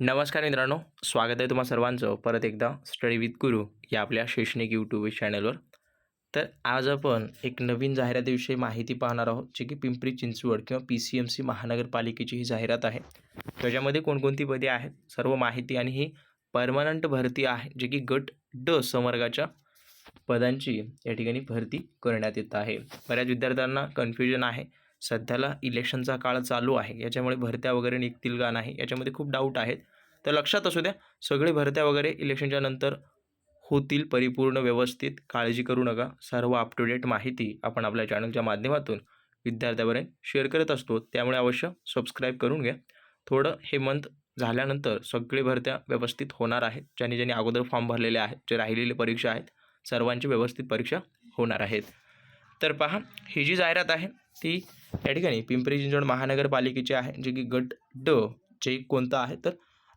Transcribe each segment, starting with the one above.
नमस्कार मित्रांनो स्वागत आहे तुम्हा सर्वांचं. परत एकदा स्टडी विथ गुरु या आपल्या शैक्षणिक यूट्यूब चॅनलवर तर आज आपण एक नवीन जाहिरातीविषयी माहिती पाहणार आहोत जे की पिंपरी चिंचवड किंवा पी सी एम सी महानगरपालिकेची ही जाहिरात आहे. त्याच्यामध्ये कोणकोणती पदे आहेत सर्व माहिती आणि ही परमनंट भरती आहे जे की गट ड संवर्गाच्या पदांची या ठिकाणी भरती करण्यात येत आहे. बऱ्याच विद्यार्थ्यांना कन्फ्युजन आहे. सध्याला इलेक्शनचा काळ चालू आहे. याच्यामुळे भरत्या वगैरे निघतील का नाही याच्यामध्ये खूप डाऊट आहेत. तर लक्षात असू द्या सगळे भरत्या वगैरे इलेक्शनच्या नंतर होतील परिपूर्ण व्यवस्थित काळजी करू नका. सर्व अप टू डेट माहिती आपण आपल्या चॅनलच्या माध्यमातून विद्यार्थ्यापर्यंत शेअर करत असतो. त्यामुळे अवश्य सबस्क्राईब करून घ्या. थोडं हे मंथ झाल्यानंतर सगळे भरत्या व्यवस्थित होणार आहेत. ज्यांनी ज्यांनी अगोदर फॉर्म भरलेले आहेत जे राहिलेले परीक्षा आहेत सर्वांची व्यवस्थित परीक्षा होणार आहेत. तर पहा ही जी जाहिरात आहे ती या ठिकाणी पिंपरी चिंचवड महानगरपालिकेची आहे जे की गट ड जे कोणतं आहे तर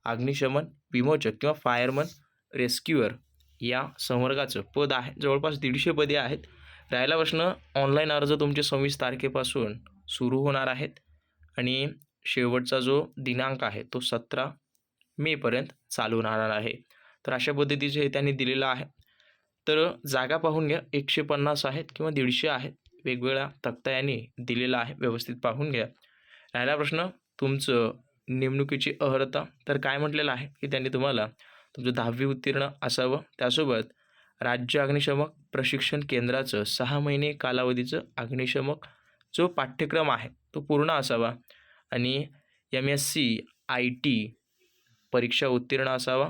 अग्निशमन विमोचक किंवा फायरमन रेस्क्युअर या संवर्गाचं पद आहे. जवळपास दीडशे पदे आहेत. राहिला प्रश्न ऑनलाईन अर्ज तुमचे सव्वीस तारखेपासून सुरू होणार आहेत आणि शेवटचा जो दिनांक आहे तो सतरा मेपर्यंत चालू राहणार आहे. तर अशा पद्धतीचे हे त्यांनी दिलेलं आहे. तर जागा पाहून घ्या एकशे पन्नास आहेत किंवा दीडशे आहेत. वेगवेगळ्या तक्त्याने दिलेला आहे. व्यवस्थित पाहून घ्या. राहिला प्रश्न तुमचं नेमणुकीची अर्हता तर काय म्हटलेलं आहे की त्यांनी तुम्हाला तुमचं दहावी उत्तीर्ण असावं. त्यासोबत राज्य अग्निशमक प्रशिक्षण केंद्राचं सहा महिने कालावधीचं अग्निशमक जो पाठ्यक्रम आहे तो पूर्ण असावा आणि M S C I T परीक्षा उत्तीर्ण असावा.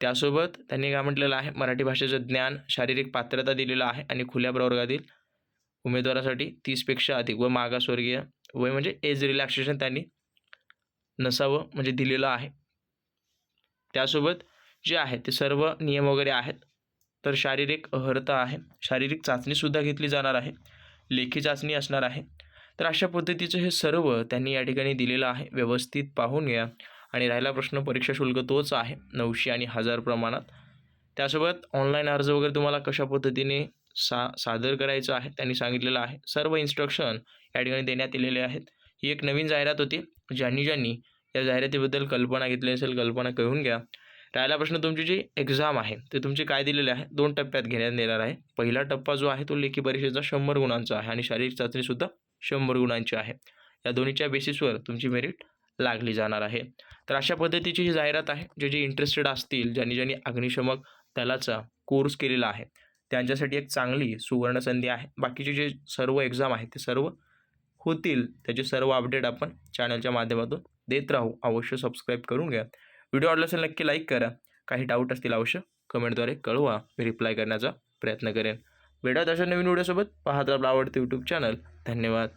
त्यासोबत त्यांनी काय म्हटलेलं आहे? मराठी भाषेचं ज्ञान शारीरिक पात्रता दिलेलं आहे आणि खुल्या प्रवर्गातील उमेदवारासाठी तीसपेक्षा अधिक व मागासवर्गीय वय म्हणजे एज रिलॅक्सेशन त्यांनी नसावं म्हणजे दिलेलं आहे. त्यासोबत जे आहे ते सर्व नियम वगैरे आहेत तर शारीरिक अर्हता आहे. शारीरिक चाचणीसुद्धा घेतली जाणार आहे. लेखी चाचणी असणार आहे. तर अशा पद्धतीचं हे सर्व त्यांनी या ठिकाणी दिलेलं आहे. व्यवस्थित पाहून घ्या. आणि राहिला प्रश्न परीक्षा शुल्क तोच आहे. नऊशे आणि हजार प्रमाणात. त्यासोबत ऑनलाईन अर्ज वगैरे तुम्हाला कशा पद्धतीने सा सादर करायचं आहे त्यांनी सांगितलेलं आहे. सर्व इन्स्ट्रक्शन या ठिकाणी देण्यात आलेले आहेत. ही एक नवीन जाहिरात होती ज्यांनी ज्यांनी या जाहिरातीबद्दल कल्पना घेतली असेल कल्पना कळून घ्या. राहिला प्रश्न तुमची जी एक्झाम आहे ते तुमची काय दिलेले आहे? दोन टप्प्यात घेण्यात येणार आहे. पहिला टप्पा जो आहे तो लेखी परीक्षेचा शंभर गुणांचा आहे आणि शारीरिक चाचणीसुद्धा शंभर गुणांची आहे. या दोन्हीच्या बेसिसवर तुमची मेरिट लागली जाणार आहे. तर अशा पद्धतीची ही जाहिरात आहे जे जे इंटरेस्टेड असतील ज्यांनी ज्यांनी अग्निशमक दलाचा कोर्स केलेला आहे त्यांच्यासाठी एक चांगली सुवर्णसंधी आहे. बाकीचे जे सर्व एक्झाम आहेत ते सर्व होतील. त्याचे सर्व अपडेट आपण चॅनलच्या माध्यमातून देत राहू. अवश्य सबस्क्राईब करून घ्या. व्हिडिओ आवडला असेल नक्की लाईक करा. काही डाऊट असतील अवश्य कमेंटद्वारे कळवा. मी रिप्लाय करण्याचा प्रयत्न करेन. भेटत अशा नवीन व्हिडिओसोबत पाहत आपलं आवडतं यूट्यूब चॅनल धन्यवाद.